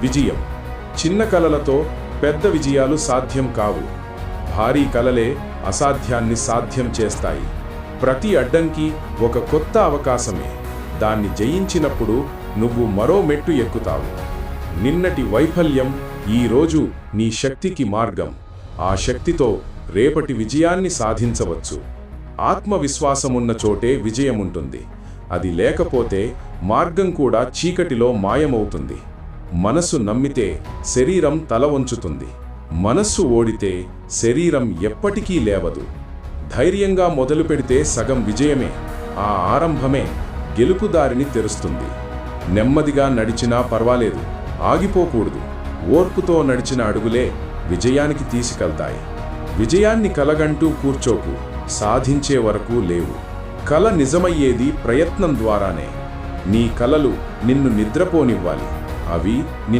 విజయం. చిన్న కలలతో పెద్ద విజయాలు సాధ్యం కావు. భారీ కలలే అసాధ్యాన్ని సాధ్యం చేస్తాయి. ప్రతి అడ్డంకి ఒక కొత్త అవకాశమే. దాన్ని జయించినప్పుడు నువ్వు మరో మెట్టు ఎక్కుతావు. నిన్నటి వైఫల్యం ఈరోజు నీ శక్తికి మార్గం. ఆ శక్తితో రేపటి విజయాన్ని సాధించవచ్చు. ఆత్మవిశ్వాసమున్న చోటే విజయముంటుంది. అది లేకపోతే మార్గం కూడా చీకటిలో మాయమవుతుంది. మనసు నమ్మితే శరీరం తల వంచుతుంది. మనస్సు ఓడితే శరీరం ఎప్పటికీ లేవదు. ధైర్యంగా మొదలు పెడితే సగం విజయమే. ఆ ఆరంభమే గెలుపుదారిని తెరుస్తుంది. నెమ్మదిగా నడిచినా పర్వాలేదు. ఆగిపోకూడదు. ఓర్పుతో నడిచిన అడుగులే విజయానికి తీసుకెళ్తాయి. విజయాన్ని కలగంటూ కూర్చోకు. సాధించే వరకు లేవు. కల నిజమయ్యేది ప్రయత్నం ద్వారానే. నీ కలలు నిన్ను నిద్రపోనివ్వాలి. అవి